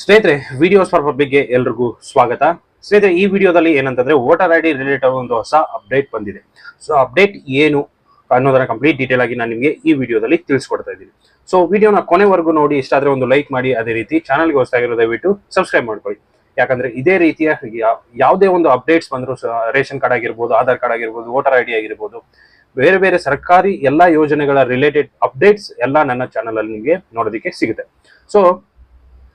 ಸ್ನೇಹಿತರೆ videos for ಪಬ್ಲಿಕ್ಗೆ ಎಲ್ರಿಗೂ ಸ್ವಾಗತ. ಸ್ನೇಹಿತರೆ, ಈ ವಿಡಿಯೋದಲ್ಲಿ ಏನಂತಂದ್ರೆ ವೋಟರ್ ಐ ಡಿ ರಿಲೇಟೆಡ್ ಒಂದು ಹೊಸ ಅಪ್ಡೇಟ್ ಬಂದಿದೆ. ಸೊ ಅಪ್ಡೇಟ್ ಏನು ಅನ್ನೋದನ್ನ ಕಂಪ್ಲೀಟ್ ಡೀಟೇಲ್ ಆಗಿ ನಾನು ನಿಮಗೆ ಈ ವಿಡಿಯೋದಲ್ಲಿ ತಿಳಿಸ್ಕೊಡ್ತಾ ಇದ್ದೀನಿ. ಸೊ ವಿಡಿಯೋನ ಕೊನೆವರೆಗೂ ನೋಡಿ, ಇಷ್ಟ ಒಂದು ಲೈಕ್ ಮಾಡಿ, ಅದೇ ರೀತಿ ಚಾನಲ್ಗೆ ಹೊಸದಾಗಿರೋ ದಯವಿಟ್ಟು ಸಬ್ಸ್ಕ್ರೈಬ್ ಮಾಡ್ಕೊಳ್ಳಿ. ಯಾಕಂದ್ರೆ ಇದೇ ರೀತಿಯ ಯಾವುದೇ ಒಂದು ಅಪ್ಡೇಟ್ಸ್ ಬಂದರೂ ರೇಷನ್ ಕಾರ್ಡ್ ಆಗಿರ್ಬೋದು, ಆಧಾರ್ ಕಾರ್ಡ್ ಆಗಿರ್ಬೋದು ವೋಟರ್ ಐ ಡಿ ಆಗಿರ್ಬೋದು, ಬೇರೆ ಬೇರೆ ಸರ್ಕಾರಿ ಎಲ್ಲ ಯೋಜನೆಗಳ ರಿಲೇಟೆಡ್ ಅಪ್ಡೇಟ್ಸ್ ಎಲ್ಲ ನನ್ನ ಚಾನಲಲ್ಲಿ ನಿಮಗೆ ನೋಡೋದಕ್ಕೆ ಸಿಗುತ್ತೆ. ಸೊ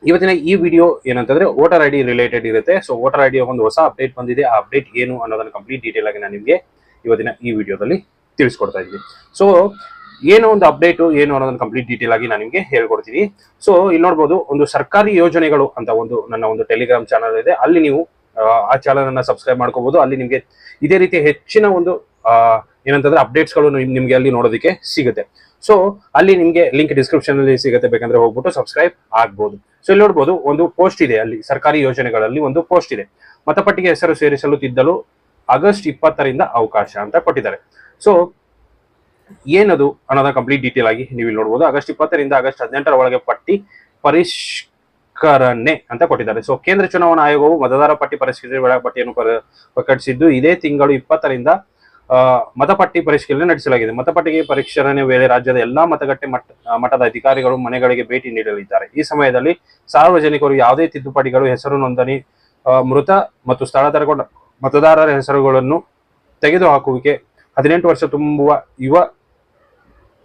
ಇವತ್ತಿನ ಈ ವಿಡಿಯೋ ಏನಂತಂದ್ರೆ ವೋಟರ್ ಐ ಡಿ ರಿಲೇಟೆಡ್ ಇರುತ್ತೆ. ಸೊ ವೋಟರ್ ಐ ಡಿ ಒಂದು ಹೊಸ ಅಪ್ಡೇಟ್ ಬಂದಿದೆ. ಆ ಅಪ್ಡೇಟ್ ಏನು ಅನ್ನೋದನ್ನ ಕಂಪ್ಲೀಟ್ ಡೀಟೇಲ್ ಆಗಿ ನಾನು ನಿಮಗೆ ಇವತ್ತಿನ ಈ ವಿಡಿಯೋದಲ್ಲಿ ತಿಳಿಸ್ಕೊಡ್ತಾ ಇದ್ದೀನಿ. ಸೊ ಏನೋ ಒಂದು ಅಪ್ಡೇಟ್ ಏನು ಅನ್ನೋದನ್ನ ಕಂಪ್ಲೀಟ್ ಡೀಟೇಲ್ ಆಗಿ ನಾನು ನಿಮಗೆ ಹೇಳ್ಕೊಡ್ತೀನಿ. ಸೊ ಇಲ್ಲಿ ನೋಡ್ಬೋದು ಒಂದು ಸರ್ಕಾರಿ ಯೋಜನೆಗಳು ಅಂತ ಒಂದು ನನ್ನ ಒಂದು ಟೆಲಿಗ್ರಾಮ್ ಚಾನಲ್ ಇದೆ. ಅಲ್ಲಿ ನೀವು ಆ, ಚಾನಲ್ ಅನ್ನ ಸಬ್ಸ್ಕ್ರೈಬ್ ಮಾಡ್ಕೋಬಹುದು ಅಲ್ಲಿ ನಿಮಗೆ ಇದೇ ರೀತಿ ಹೆಚ್ಚಿನ ಒಂದು ಏನಂತಂದ್ರೆ ಅಪ್ಡೇಟ್ಸ್ಗಳು ನಿಮ್ಗೆ ಅಲ್ಲಿ ನೋಡೋದಕ್ಕೆ ಸಿಗುತ್ತೆ. ಸೊ ಅಲ್ಲಿ ನಿಮಗೆ ಲಿಂಕ್ ಡಿಸ್ಕ್ರಿಪ್ಷನ್ ಅಲ್ಲಿ ಸಿಗುತ್ತೆ. ಬೇಕಂದ್ರೆ ಹೋಗ್ಬಿಟ್ಟು ಸಬ್ಸ್ಕ್ರೈಬ್ ಆಗ್ಬಹುದು ಸೊ ಇಲ್ಲಿ ನೋಡ್ಬೋದು, ಒಂದು ಪೋಸ್ಟ್ ಇದೆ ಅಲ್ಲಿ. ಸರ್ಕಾರಿ ಯೋಜನೆಗಳಲ್ಲಿ ಒಂದು ಪೋಸ್ಟ್ ಇದೆ. ಮತಪಟ್ಟಿಗೆ ಹೆಸರು ಸೇರಿಸಲು ತಿದ್ದಲು ಆಗಸ್ಟ್ ಇಪ್ಪತ್ತರಿಂದ ಅವಕಾಶ ಅಂತ ಕೊಟ್ಟಿದ್ದಾರೆ. ಸೊ ಏನದು? ಅನ್ನೋದ ಕಂಪ್ಲೀಟ್ ಡೀಟೇಲ್ ಆಗಿ ನೀವು ಇಲ್ಲಿ ನೋಡ್ಬೋದು. ಆಗಸ್ಟ್ ಇಪ್ಪತ್ತರಿಂದ ಆಗಸ್ಟ್ ಹದಿನೆಂಟರ ಒಳಗೆ ಪಟ್ಟಿ ಪರಿಷ್ಕರಣೆ ಅಂತ ಕೊಟ್ಟಿದ್ದಾರೆ. ಸೊ ಕೇಂದ್ರ ಚುನಾವಣಾ ಆಯೋಗವು ಮತದಾರ ಪಟ್ಟಿ ಪರಿಷ್ಕರಣೆ ವೇಳಾಪಟ್ಟಿಯನ್ನು ಪ್ರ- ಪ್ರಕಟಿಸಿದ್ದು ಇದೇ ತಿಂಗಳು ಇಪ್ಪತ್ತರಿಂದ ಮತಪಟ್ಟಿ ಪರಿಶೀಲನೆ ನಡೆಸಲಾಗಿದೆ. ಮತಪಟ್ಟಿಗೆ ಪರಿಷ್ಕರಣೆ ವೇಳೆ ರಾಜ್ಯದ ಎಲ್ಲಾ ಮತಗಟ್ಟೆ ಮಟ್ಟದ ಅಧಿಕಾರಿಗಳು ಮನೆಗಳಿಗೆ ಭೇಟಿ ನೀಡಲಿದ್ದಾರೆ. ಈ ಸಮಯದಲ್ಲಿ ಸಾರ್ವಜನಿಕರು ಯಾವುದೇ ತಿದ್ದುಪಡಿಗಳು, ಹೆಸರು ನೋಂದಣಿ ಮೃತ ಮತ್ತು ಸ್ಥಳಾಂತರಗೊಂಡ ಮತದಾರರ ಹೆಸರುಗಳನ್ನು ತೆಗೆದುಹಾಕುವಿಕೆ, ಹದಿನೆಂಟು ವರ್ಷ ತುಂಬುವ ಯುವ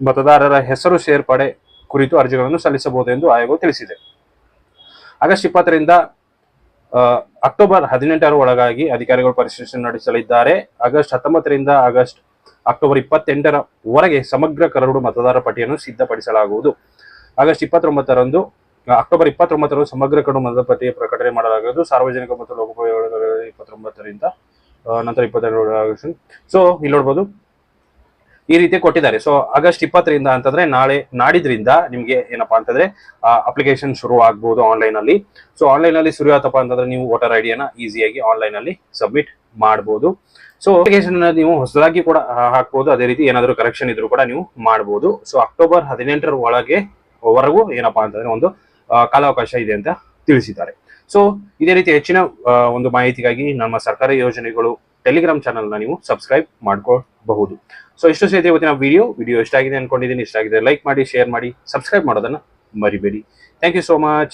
ಮತದಾರರ ಹೆಸರು ಸೇರ್ಪಡೆ ಕುರಿತು ಅರ್ಜಿಗಳನ್ನು ಸಲ್ಲಿಸಬಹುದು ಎಂದು ಆಯೋಗ ತಿಳಿಸಿದೆ. ಆಗಸ್ಟ್ ಇಪ್ಪತ್ತರಿಂದ ಅಕ್ಟೋಬರ್ ಹದಿನೆಂಟರ ಒಳಗಾಗಿ ಅಧಿಕಾರಿಗಳು ಪರಿಶೀಲನೆ ನಡೆಸಲಿದ್ದಾರೆ. ಆಗಸ್ಟ್ ಹತ್ತೊಂಬತ್ತರಿಂದ ಆಗಸ್ಟ್ ಅಕ್ಟೋಬರ್ ಇಪ್ಪತ್ತೆಂಟರವರೆಗೆ ಸಮಗ್ರ ಕರಡು ಮತದಾರ ಪಟ್ಟಿಯನ್ನು ಸಿದ್ಧಪಡಿಸಲಾಗುವುದು. ಆಗಸ್ಟ್ ಇಪ್ಪತ್ತೊಂಬತ್ತರಂದು ಅಕ್ಟೋಬರ್ ಇಪ್ಪತ್ತೊಂಬತ್ತರಂದು ಸಮಗ್ರ ಕರಡು ಮತದಾರ ಪಟ್ಟಿಯ ಪ್ರಕಟಣೆ ಮಾಡಲಾಗುವುದು ಸಾರ್ವಜನಿಕ ಮತ್ತು ಲೋಕೋಪಯೋಗ ಇಪ್ಪತ್ತೊಂಬತ್ತರಿಂದ ನಂತರ ಇಪ್ಪತ್ತೆರಡು ಆಗಸ್ಟ್ ಸೊ ಇಲ್ಲಿ ನೋಡ್ಬೋದು. ಈ ರೀತಿ ಕೊಟ್ಟಿದ್ದಾರೆ. ಸೊ ಆಗಸ್ಟ್ ಇಪ್ಪತ್ತರಿಂದ ಅಂತಂದ್ರೆ ನಾಳೆ ನಾಡಿದ್ರಿಂದ ನಿಮ್ಗೆ ಏನಪ್ಪಾ ಅಂತಂದ್ರೆ ಅಪ್ಲಿಕೇಶನ್ ಶುರು ಆಗ್ಬಹುದು ಆನ್ಲೈನ್ ಅಲ್ಲಿ. ಸೊ ಆನ್ಲೈನ್ ಅಲ್ಲಿ ಶುರು ಆತಪ್ಪ ಅಂತಂದ್ರೆ ನೀವು ವೋಟರ್ ಐಡಿಯನ್ನ ಈಸಿಯಾಗಿ ಆನ್ಲೈನ್ ಅಲ್ಲಿ ಸಬ್ಮಿಟ್ ಮಾಡಬಹುದು ಸೊ ಅಪ್ಲಿಕೇಶನ್ ನೀವು ಹೊಸದಾಗಿ ಕೂಡ ಹಾಕ್ಬಹುದು ಅದೇ ರೀತಿ ಏನಾದರೂ ಕರೆಕ್ಷನ್ ಇದ್ರೂ ಕೂಡ ನೀವು ಮಾಡಬಹುದು ಸೊ ಅಕ್ಟೋಬರ್ ಹದಿನೆಂಟರ ಒಳಗೆ ವರೆಗೂ ಏನಪ್ಪಾ ಅಂತಂದ್ರೆ ಒಂದು ಕಾಲಾವಕಾಶ ಇದೆ ಅಂತ ತಿಳಿಸಿದ್ದಾರೆ. ಸೊ ಇದೇ ರೀತಿ ಹೆಚ್ಚಿನ ಒಂದು ಮಾಹಿತಿಗಾಗಿ ನಮ್ಮ ಸರ್ಕಾರಿ ಯೋಜನೆಗಳು ಟೆಲಿಗ್ರಾಮ್ ಚಾನಲ್ನ ನೀವು ಸಬ್ಸ್ಕ್ರೈಬ್ ಮಾಡ್ಕೋಬಹುದು ಸೊ ಇಷ್ಟು ಸಹಿತ ಇವತ್ತಿನ ವಿಡಿಯೋ ವಿಡಿಯೋ ಇಷ್ಟ ಆಗಿದೆ ಅನ್ಕೊಂಡಿದ್ದೀನಿ ಇಷ್ಟ ಆಗಿದೆ ಲೈಕ್ ಮಾಡಿ ಶೇರ್ ಮಾಡಿ ಸಬ್ಸ್ಕ್ರೈಬ್ ಮಾಡೋದನ್ನ ಮರಿಬೇಡಿ. Thank you so much